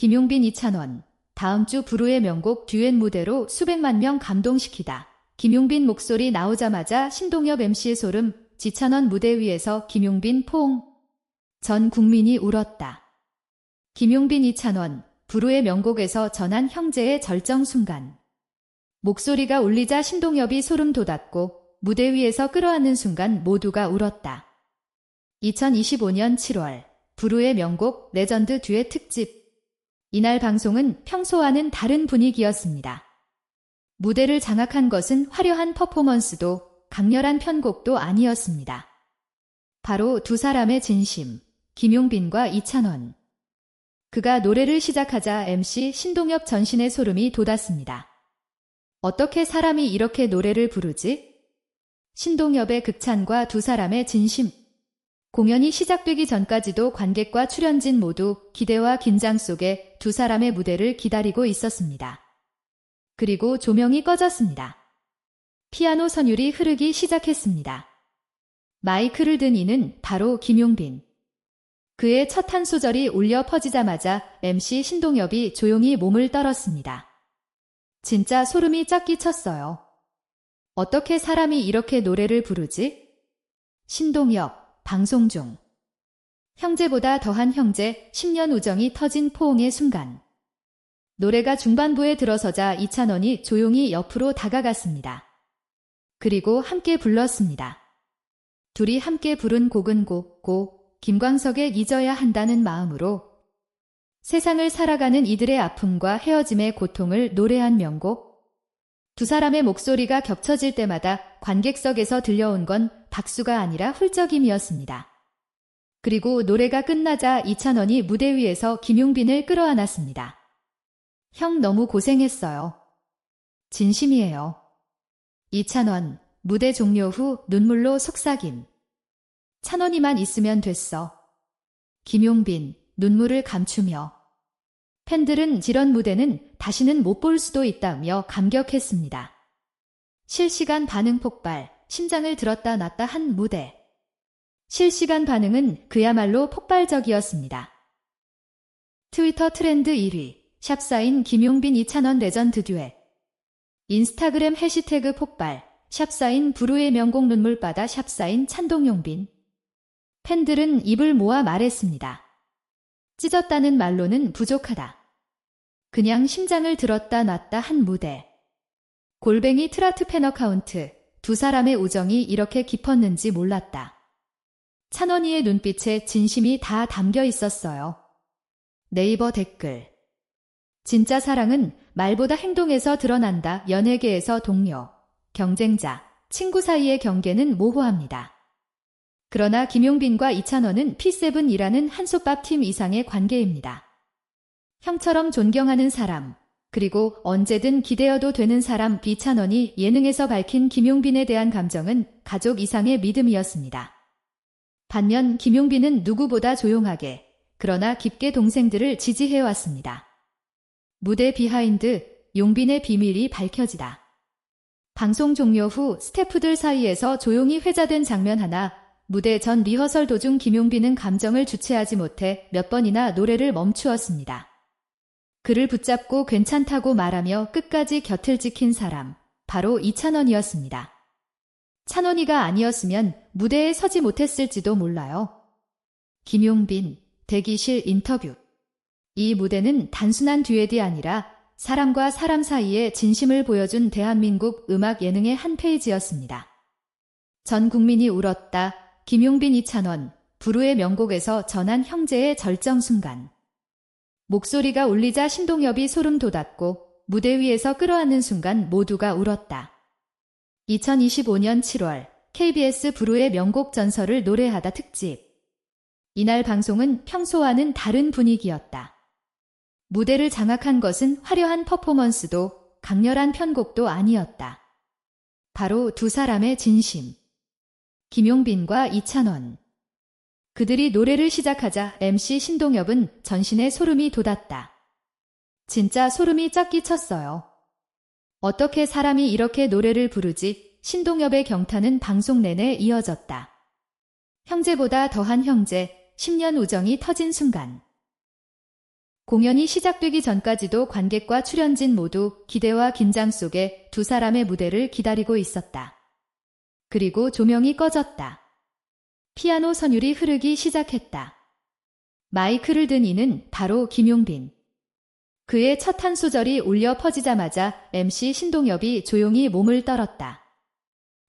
김용빈 이찬원. 다음 주 부르의 명곡 듀엣 무대로 수백만 명 감동시키다. 김용빈 목소리 나오자마자 신동엽 MC의 소름, 지찬원 무대 위에서 김용빈 포옹. 전 국민이 울었다. 김용빈 이찬원, 부르의 명곡에서 전한 형제의 절정 순간. 목소리가 울리자 신동엽이 소름 돋았고 무대 위에서 끌어안는 순간 모두가 울었다. 2025년 7월 부르의 명곡 레전드 듀엣 특집 이날 방송은 평소와는 다른 분위기였습니다. 무대를 장악한 것은 화려한 퍼포먼스도 강렬한 편곡도 아니었습니다. 바로 두 사람의 진심, 김용빈과 이찬원. 그가 노래를 시작하자 MC 신동엽 전신의 소름이 돋았습니다. 어떻게 사람이 이렇게 노래를 부르지? 신동엽의 극찬과 두 사람의 진심. 공연이 시작되기 전까지도 관객과 출연진 모두 기대와 긴장 속에 두 사람의 무대를 기다리고 있었습니다. 그리고 조명이 꺼졌습니다. 피아노 선율이 흐르기 시작했습니다. 마이크를 든 이는 바로 김용빈. 그의 첫 한 소절이 울려 퍼지자마자 MC 신동엽이 조용히 몸을 떨었습니다. 진짜 소름이 쫙 끼쳤어요. 어떻게 사람이 이렇게 노래를 부르지? 신동엽, 방송 중. 형제보다 더한 형제, 10년 우정이 터진 포옹의 순간. 노래가 중반부에 들어서자 이찬원이 조용히 옆으로 다가갔습니다. 그리고 함께 불렀습니다. 둘이 함께 부른 곡은 고, 고, 김광석의 잊어야 한다는 마음으로 세상을 살아가는 이들의 아픔과 헤어짐의 고통을 노래한 명곡. 두 사람의 목소리가 겹쳐질 때마다 관객석에서 들려온 건 박수가 아니라 훌쩍임이었습니다. 그리고 노래가 끝나자 이찬원이 무대 위에서 김용빈을 끌어안았습니다. 형 너무 고생했어요. 진심이에요. 이찬원, 무대 종료 후 눈물로 속삭임. 찬원이만 있으면 됐어. 김용빈, 눈물을 감추며. 팬들은 지런 무대는 다시는 못 볼 수도 있다며 감격했습니다. 실시간 반응 폭발, 심장을 들었다 놨다 한 무대. 실시간 반응은 그야말로 폭발적이었습니다. 트위터 트렌드 1위, 샵사인 김용빈 이찬원 레전드 듀엣. 인스타그램 해시태그 폭발, 샵사인 부르의 명곡 눈물바다 샵사인 찬동용빈. 팬들은 입을 모아 말했습니다. 찢었다는 말로는 부족하다. 그냥 심장을 들었다 놨다 한 무대. 골뱅이 트라트 팬 어카운트, 두 사람의 우정이 이렇게 깊었는지 몰랐다. 찬원이의 눈빛에 진심이 다 담겨 있었어요. 네이버 댓글. 진짜 사랑은 말보다 행동에서 드러난다. 연예계에서 동료, 경쟁자, 친구 사이의 경계는 모호합니다. 그러나 김용빈과 이찬원은 P7이라는 한솥밥 팀 이상의 관계입니다. 형처럼 존경하는 사람, 그리고 언제든 기대어도 되는 사람 비찬원이 예능에서 밝힌 김용빈에 대한 감정은 가족 이상의 믿음이었습니다. 반면 김용빈은 누구보다 조용하게, 그러나 깊게 동생들을 지지해왔습니다. 무대 비하인드, 용빈의 비밀이 밝혀지다. 방송 종료 후 스태프들 사이에서 조용히 회자된 장면 하나, 무대 전 리허설 도중 김용빈은 감정을 주체하지 못해 몇 번이나 노래를 멈추었습니다. 그를 붙잡고 괜찮다고 말하며 끝까지 곁을 지킨 사람, 바로 이찬원이었습니다. 찬원이가 아니었으면 무대에 서지 못했을지도 몰라요. 김용빈, 대기실 인터뷰. 이 무대는 단순한 듀엣이 아니라 사람과 사람 사이의 진심을 보여준 대한민국 음악 예능의 한 페이지였습니다. 전 국민이 울었다. 김용빈 이찬원, 부르의 명곡에서 전한 형제의 절정 순간. 목소리가 울리자 신동엽이 소름 돋았고 무대 위에서 끌어안는 순간 모두가 울었다. 2025년 7월 KBS 부르의 명곡 전설을 노래하다 특집. 이날 방송은 평소와는 다른 분위기였다. 무대를 장악한 것은 화려한 퍼포먼스도 강렬한 편곡도 아니었다. 바로 두 사람의 진심. 김용빈과 이찬원. 그들이 노래를 시작하자 MC 신동엽은 전신에 소름이 돋았다. 진짜 소름이 쫙 끼쳤어요. 어떻게 사람이 이렇게 노래를 부르지 신동엽의 경탄은 방송 내내 이어졌다. 형제보다 더한 형제, 10년 우정이 터진 순간. 공연이 시작되기 전까지도 관객과 출연진 모두 기대와 긴장 속에 두 사람의 무대를 기다리고 있었다. 그리고 조명이 꺼졌다. 피아노 선율이 흐르기 시작했다. 마이크를 든 이는 바로 김용빈. 그의 첫 한 소절이 울려 퍼지자마자 MC 신동엽이 조용히 몸을 떨었다.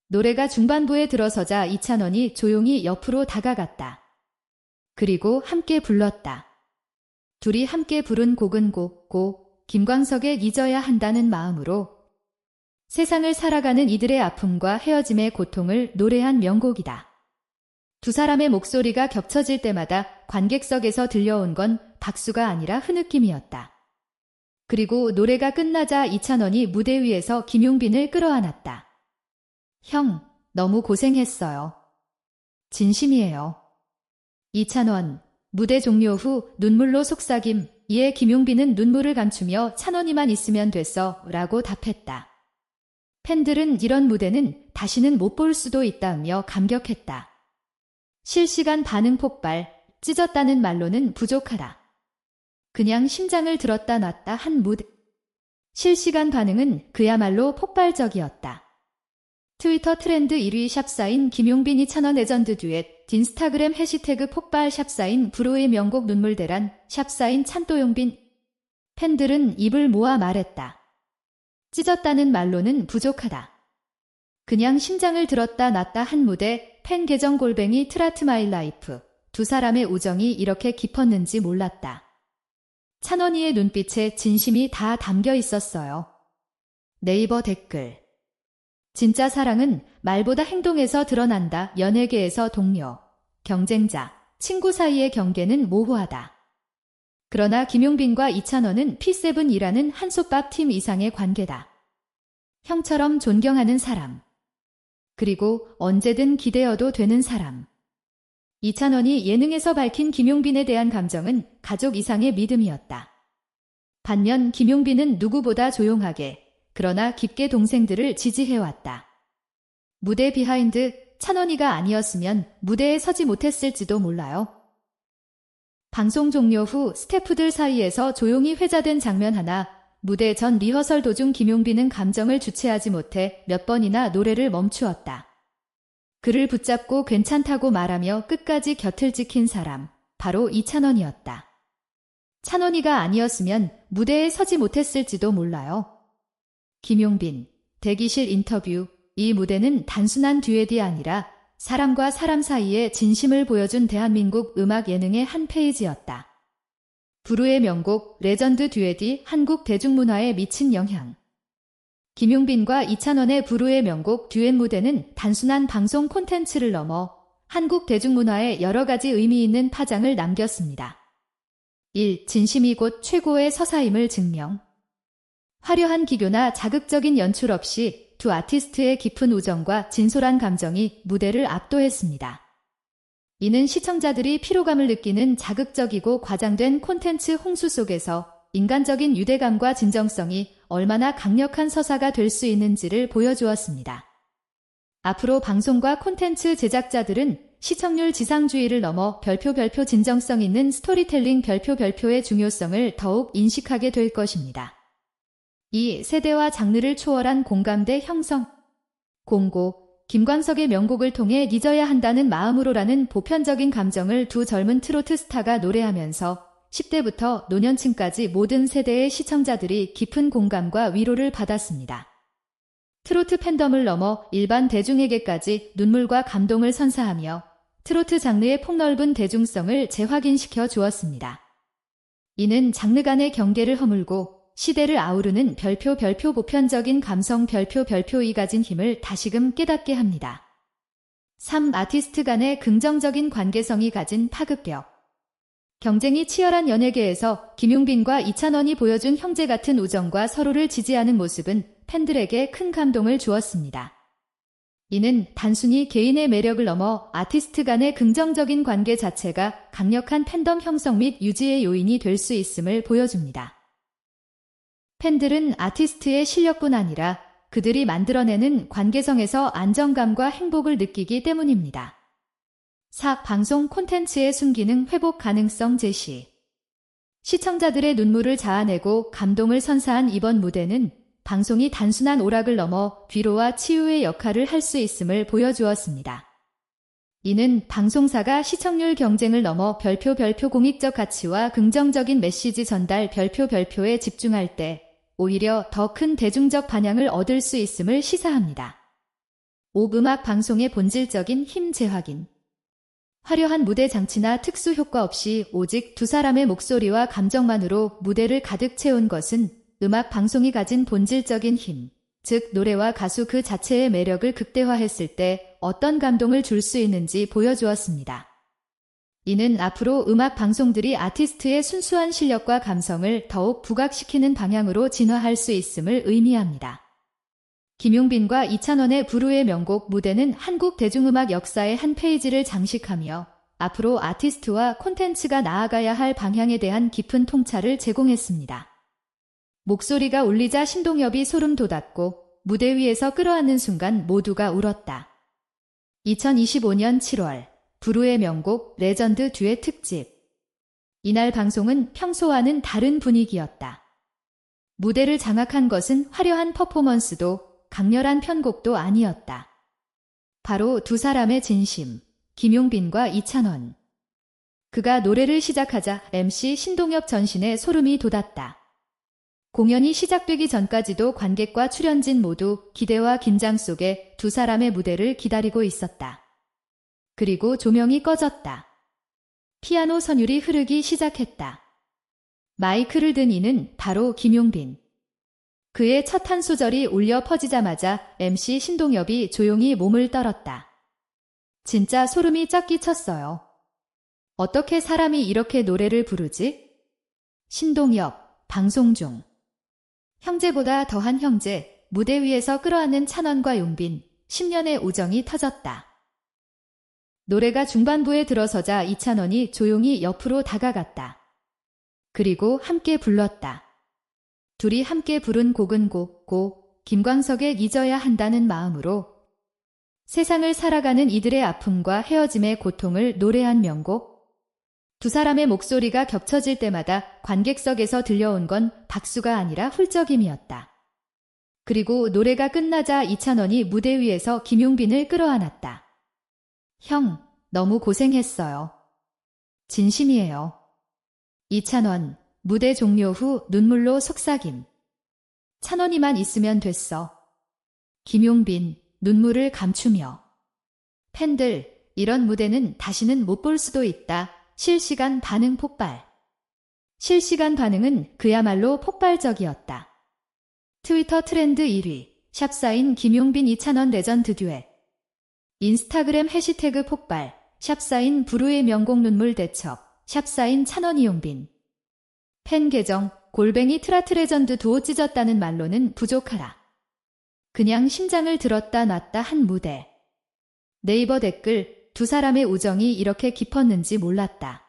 노래가 중반부에 들어서자 이찬원이 조용히 옆으로 다가갔다. 그리고 함께 불렀다. 둘이 함께 부른 곡은 고, 김광석의 잊어야 한다는 마음으로 세상을 살아가는 이들의 아픔과 헤어짐의 고통을 노래한 명곡이다. 두 사람의 목소리가 겹쳐질 때마다 관객석에서 들려온 건 박수가 아니라 흐느낌이었다. 그리고 노래가 끝나자 이찬원이 무대 위에서 김용빈을 끌어안았다. 형, 너무 고생했어요. 진심이에요. 이찬원, 무대 종료 후 눈물로 속삭임, 이에 김용빈은 눈물을 감추며 찬원이만 있으면 됐어 라고 답했다. 팬들은 이런 무대는 다시는 못 볼 수도 있다며 감격했다. 실시간 반응 폭발, 찢었다는 말로는 부족하다. 그냥 심장을 들었다 놨다 한 무대. 실시간 반응은 그야말로 폭발적이었다. 트위터 트렌드 1위 샵사인 김용빈이 찬원 레전드 듀엣, 인스타그램 해시태그 폭발 샵사인 브로의 명곡 눈물대란 샵사인 찬또용빈. 팬들은 입을 모아 말했다. 찢었다는 말로는 부족하다. 그냥 심장을 들었다 놨다 한 무대, 팬 계정 골뱅이 트라트 마일 라이프. 두 사람의 우정이 이렇게 깊었는지 몰랐다. 찬원이의 눈빛에 진심이 다 담겨 있었어요. 네이버 댓글. 진짜 사랑은 말보다 행동에서 드러난다. 연예계에서 동료, 경쟁자, 친구 사이의 경계는 모호하다. 그러나 김용빈과 이찬원은 P7이라는 한솥밥 팀 이상의 관계다. 형처럼 존경하는 사람. 그리고 언제든 기대어도 되는 사람. 이찬원이 예능에서 밝힌 김용빈에 대한 감정은 가족 이상의 믿음이었다. 반면 김용빈은 누구보다 조용하게 그러나 깊게 동생들을 지지해왔다. 무대 비하인드 찬원이가 아니었으면 무대에 서지 못했을지도 몰라요. 방송 종료 후 스태프들 사이에서 조용히 회자된 장면 하나, 무대 전 리허설 도중 김용빈은 감정을 주체하지 못해 몇 번이나 노래를 멈추었다. 그를 붙잡고 괜찮다고 말하며 끝까지 곁을 지킨 사람, 바로 이찬원이었다. 찬원이가 아니었으면 무대에 서지 못했을지도 몰라요. 김용빈, 대기실 인터뷰, 이 무대는 단순한 듀엣이 아니라 사람과 사람 사이의 진심을 보여준 대한민국 음악 예능의 한 페이지였다. 부르의 명곡 레전드 듀엣이 한국 대중문화에 미친 영향. 김용빈과 이찬원의 부르의 명곡 듀엣 무대는 단순한 방송 콘텐츠를 넘어 한국 대중문화에 여러 가지 의미 있는 파장을 남겼습니다. 1. 진심이 곧 최고의 서사임을 증명. 화려한 기교나 자극적인 연출 없이 두 아티스트의 깊은 우정과 진솔한 감정이 무대를 압도했습니다. 이는 시청자들이 피로감을 느끼는 자극적이고 과장된 콘텐츠 홍수 속에서 인간적인 유대감과 진정성이 얼마나 강력한 서사가 될 수 있는지를 보여주었습니다. 앞으로 방송과 콘텐츠 제작자들은 시청률 지상주의를 넘어 별표 별표 진정성 있는 스토리텔링 별표 별표의 중요성을 더욱 인식하게 될 것입니다. 이 세대와 장르를 초월한 공감대 형성. 공고, 김광석의 명곡을 통해 잊어야 한다는 마음으로라는 보편적인 감정을 두 젊은 트로트 스타가 노래하면서 10대부터 노년층까지 모든 세대의 시청자들이 깊은 공감과 위로를 받았습니다. 트로트 팬덤을 넘어 일반 대중에게까지 눈물과 감동을 선사하며 트로트 장르의 폭넓은 대중성을 재확인시켜 주었습니다. 이는 장르 간의 경계를 허물고 시대를 아우르는 별표 별표 보편적인 감성 별표 별표이 가진 힘을 다시금 깨닫게 합니다. 3. 아티스트 간의 긍정적인 관계성이 가진 파급력. 경쟁이 치열한 연예계에서 김용빈과 이찬원이 보여준 형제 같은 우정과 서로를 지지하는 모습은 팬들에게 큰 감동을 주었습니다. 이는 단순히 개인의 매력을 넘어 아티스트 간의 긍정적인 관계 자체가 강력한 팬덤 형성 및 유지의 요인이 될 수 있음을 보여줍니다. 팬들은 아티스트의 실력뿐 아니라 그들이 만들어내는 관계성에서 안정감과 행복을 느끼기 때문입니다. 4. 방송 콘텐츠의 순기능 회복 가능성 제시 시청자들의 눈물을 자아내고 감동을 선사한 이번 무대는 방송이 단순한 오락을 넘어 위로와 치유의 역할을 할 수 있음을 보여주었습니다. 이는 방송사가 시청률 경쟁을 넘어 별표 별표 공익적 가치와 긍정적인 메시지 전달 별표 별표에 집중할 때 오히려 더 큰 대중적 반향을 얻을 수 있음을 시사합니다. 옥 음악 방송의 본질적인 힘 재확인. 화려한 무대 장치나 특수 효과 없이 오직 두 사람의 목소리와 감정만으로 무대를 가득 채운 것은 음악 방송이 가진 본질적인 힘, 즉 노래와 가수 그 자체의 매력을 극대화했을 때 어떤 감동을 줄 수 있는지 보여주었습니다. 이는 앞으로 음악 방송들이 아티스트의 순수한 실력과 감성을 더욱 부각시키는 방향으로 진화할 수 있음을 의미합니다. 김용빈과 이찬원의 부르의 명곡 무대는 한국 대중음악 역사의 한 페이지를 장식하며 앞으로 아티스트와 콘텐츠가 나아가야 할 방향에 대한 깊은 통찰을 제공했습니다. 목소리가 울리자 신동엽이 소름 돋았고 무대 위에서 끌어안는 순간 모두가 울었다. 2025년 7월 부르의 명곡 레전드 듀엣 특집 이날 방송은 평소와는 다른 분위기였다. 무대를 장악한 것은 화려한 퍼포먼스도 강렬한 편곡도 아니었다. 바로 두 사람의 진심, 김용빈과 이찬원. 그가 노래를 시작하자 MC 신동엽 전신에 소름이 돋았다. 공연이 시작되기 전까지도 관객과 출연진 모두 기대와 긴장 속에 두 사람의 무대를 기다리고 있었다. 그리고 조명이 꺼졌다. 피아노 선율이 흐르기 시작했다. 마이크를 든 이는 바로 김용빈. 그의 첫 한 소절이 울려 퍼지자마자 MC 신동엽이 조용히 몸을 떨었다. 진짜 소름이 쫙 끼쳤어요. 어떻게 사람이 이렇게 노래를 부르지? 신동엽, 방송 중. 형제보다 더한 형제, 무대 위에서 끌어안는 찬원과 용빈, 10년의 우정이 터졌다. 노래가 중반부에 들어서자 이찬원이 조용히 옆으로 다가갔다. 그리고 함께 불렀다. 둘이 함께 부른 곡은 고, 고, 김광석의 잊어야 한다는 마음으로 세상을 살아가는 이들의 아픔과 헤어짐의 고통을 노래한 명곡. 두 사람의 목소리가 겹쳐질 때마다 관객석에서 들려온 건 박수가 아니라 훌쩍임이었다. 그리고 노래가 끝나자 이찬원이 무대 위에서 김용빈을 끌어안았다. 형, 너무 고생했어요. 진심이에요. 이찬원, 무대 종료 후 눈물로 속삭임. 찬원이만 있으면 됐어. 김용빈, 눈물을 감추며. 팬들, 이런 무대는 다시는 못 볼 수도 있다. 실시간 반응 폭발. 실시간 반응은 그야말로 폭발적이었다. 트위터 트렌드 1위, 샵사인 김용빈 이찬원 레전드 듀엣. 인스타그램 해시태그 폭발, 샵사인 부르의 명곡 눈물 대첩, 샵사인 찬원 이용빈. 팬 계정, 골뱅이 트라트 레전드 두오 찢었다는 말로는 부족하라. 그냥 심장을 들었다 놨다 한 무대. 네이버 댓글, 두 사람의 우정이 이렇게 깊었는지 몰랐다.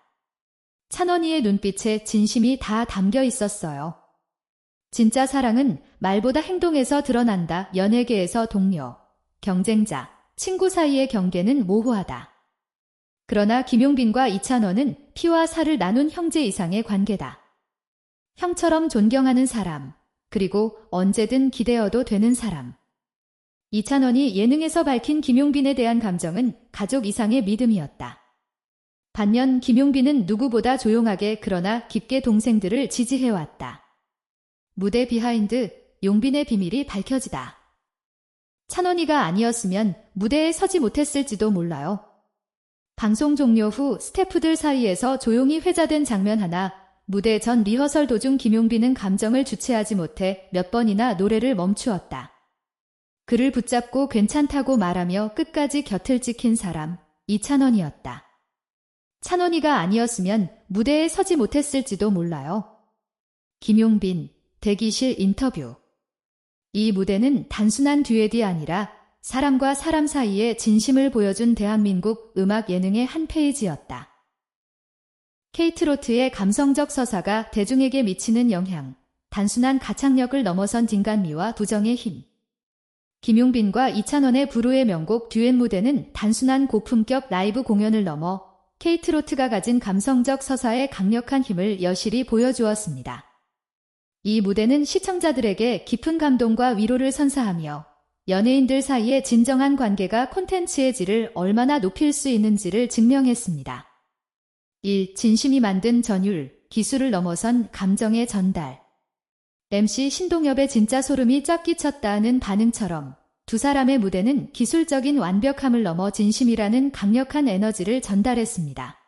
찬원이의 눈빛에 진심이 다 담겨 있었어요. 진짜 사랑은 말보다 행동에서 드러난다. 연예계에서 동료, 경쟁자, 친구 사이의 경계는 모호하다. 그러나 김용빈과 이찬원은 피와 살을 나눈 형제 이상의 관계다. 형처럼 존경하는 사람, 그리고 언제든 기대어도 되는 사람. 이찬원이 예능에서 밝힌 김용빈에 대한 감정은 가족 이상의 믿음이었다. 반면 김용빈은 누구보다 조용하게 그러나 깊게 동생들을 지지해왔다. 무대 비하인드, 용빈의 비밀이 밝혀지다. 찬원이가 아니었으면 무대에 서지 못했을지도 몰라요. 방송 종료 후 스태프들 사이에서 조용히 회자된 장면 하나 무대 전 리허설 도중 김용빈은 감정을 주체하지 못해 몇 번이나 노래를 멈추었다. 그를 붙잡고 괜찮다고 말하며 끝까지 곁을 지킨 사람, 이찬원이었다. 찬원이가 아니었으면 무대에 서지 못했을지도 몰라요. 김용빈, 대기실 인터뷰. 이 무대는 단순한 듀엣이 아니라 사람과 사람 사이의 진심을 보여준 대한민국 음악 예능의 한 페이지였다. 케이트로트의 감성적 서사가 대중에게 미치는 영향, 단순한 가창력을 넘어선 진간미와 부정의 힘. 김용빈과 이찬원의 부르의 명곡 듀엣 무대는 단순한 고품격 라이브 공연을 넘어 케이트로트가 가진 감성적 서사의 강력한 힘을 여실히 보여주었습니다. 이 무대는 시청자들에게 깊은 감동과 위로를 선사하며 연예인들 사이의 진정한 관계가 콘텐츠의 질을 얼마나 높일 수 있는지를 증명했습니다. 1. 진심이 만든 전율, 기술을 넘어선 감정의 전달. MC 신동엽의 진짜 소름이 쫙 끼쳤다는 반응처럼 두 사람의 무대는 기술적인 완벽함을 넘어 진심이라는 강력한 에너지를 전달했습니다.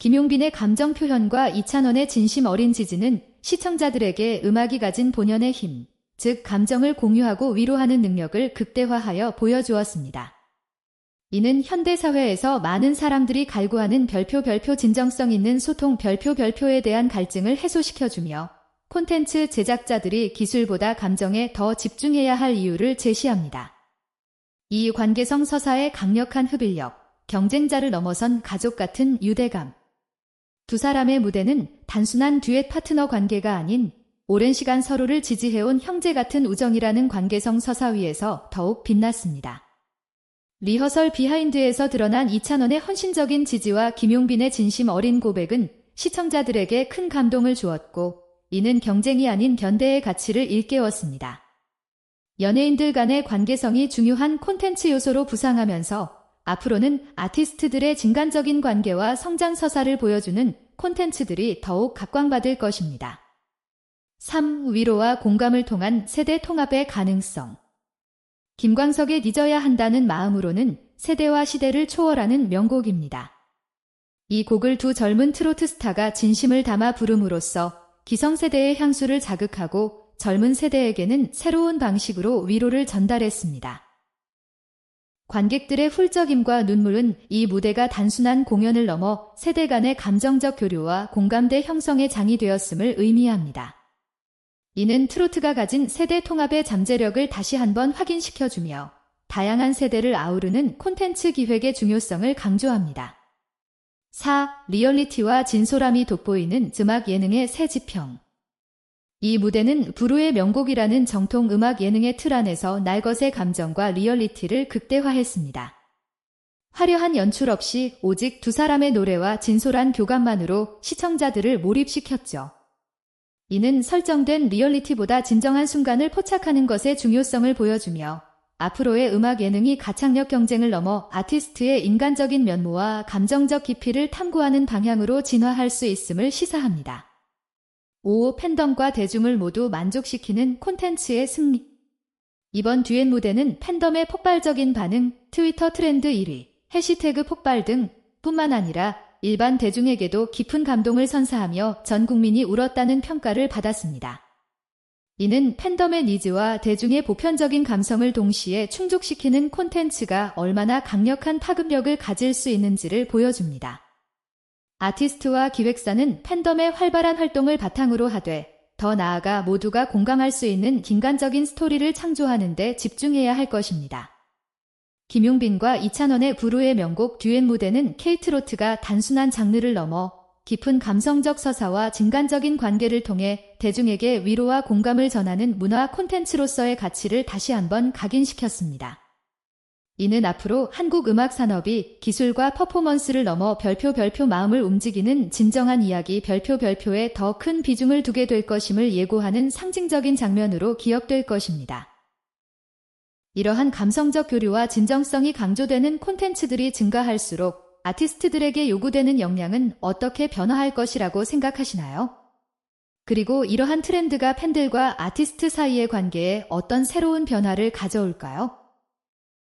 김용빈의 감정 표현과 이찬원의 진심 어린 지지는 시청자들에게 음악이 가진 본연의 힘, 즉 감정을 공유하고 위로하는 능력을 극대화하여 보여주었습니다. 이는 현대사회에서 많은 사람들이 갈구하는 별표 별표 진정성 있는 소통 별표 별표에 대한 갈증을 해소시켜주며 콘텐츠 제작자들이 기술보다 감정에 더 집중해야 할 이유를 제시합니다. 이 관계성 서사의 강력한 흡일력, 경쟁자를 넘어선 가족 같은 유대감. 두 사람의 무대는 단순한 듀엣 파트너 관계가 아닌 오랜 시간 서로를 지지해온 형제 같은 우정이라는 관계성 서사 위에서 더욱 빛났습니다. 리허설 비하인드에서 드러난 이찬원의 헌신적인 지지와 김용빈의 진심 어린 고백은 시청자들에게 큰 감동을 주었고 이는 경쟁이 아닌 견대의 가치를 일깨웠습니다. 연예인들 간의 관계성이 중요한 콘텐츠 요소로 부상하면서 앞으로는 아티스트들의 진간적인 관계와 성장 서사를 보여주는 콘텐츠들이 더욱 각광받을 것입니다. 3. 위로와 공감을 통한 세대 통합의 가능성. 김광석의 잊어야 한다는 마음으로는 세대와 시대를 초월하는 명곡입니다. 이 곡을 두 젊은 트로트 스타가 진심을 담아 부름으로써 기성세대의 향수를 자극하고 젊은 세대에게는 새로운 방식으로 위로를 전달했습니다. 관객들의 훌쩍임과 눈물은 이 무대가 단순한 공연을 넘어 세대 간의 감정적 교류와 공감대 형성의 장이 되었음을 의미합니다. 이는 트로트가 가진 세대 통합의 잠재력을 다시 한번 확인시켜주며 다양한 세대를 아우르는 콘텐츠 기획의 중요성을 강조합니다. 4. 리얼리티와 진솔함이 돋보이는 음악 예능의 새 지평. 이 무대는 부르의 명곡이라는 정통 음악 예능의 틀 안에서 날것의 감정과 리얼리티를 극대화했습니다. 화려한 연출 없이 오직 두 사람의 노래와 진솔한 교감만으로 시청자들을 몰입시켰죠. 이는 설정된 리얼리티보다 진정한 순간을 포착하는 것의 중요성을 보여주며 앞으로의 음악 예능이 가창력 경쟁을 넘어 아티스트의 인간적인 면모와 감정적 깊이를 탐구하는 방향으로 진화할 수 있음을 시사합니다. 5. 팬덤과 대중을 모두 만족시키는 콘텐츠의 승리. 이번 듀엣 무대는 팬덤의 폭발적인 반응, 트위터 트렌드 1위, 해시태그 폭발 등 뿐만 아니라 일반 대중에게도 깊은 감동을 선사하며 전 국민이 울었다는 평가를 받았습니다. 이는 팬덤의 니즈와 대중의 보편적인 감성을 동시에 충족시키는 콘텐츠가 얼마나 강력한 파급력을 가질 수 있는지를 보여줍니다. 아티스트와 기획사는 팬덤의 활발한 활동을 바탕으로 하되 더 나아가 모두가 공감할 수 있는 긴간적인 스토리를 창조하는 데 집중해야 할 것입니다. 김용빈과 이찬원의 부르의 명곡 듀엣 무대는 케이트로트가 단순한 장르를 넘어 깊은 감성적 서사와 진간적인 관계를 통해 대중에게 위로와 공감을 전하는 문화 콘텐츠로서의 가치를 다시 한번 각인시켰습니다. 이는 앞으로 한국 음악 산업이 기술과 퍼포먼스를 넘어 별표 별표 마음을 움직이는 진정한 이야기 별표 별표에 더 큰 비중을 두게 될 것임을 예고하는 상징적인 장면으로 기억될 것입니다. 이러한 감성적 교류와 진정성이 강조되는 콘텐츠들이 증가할수록 아티스트들에게 요구되는 역량은 어떻게 변화할 것이라고 생각하시나요? 그리고 이러한 트렌드가 팬들과 아티스트 사이의 관계에 어떤 새로운 변화를 가져올까요?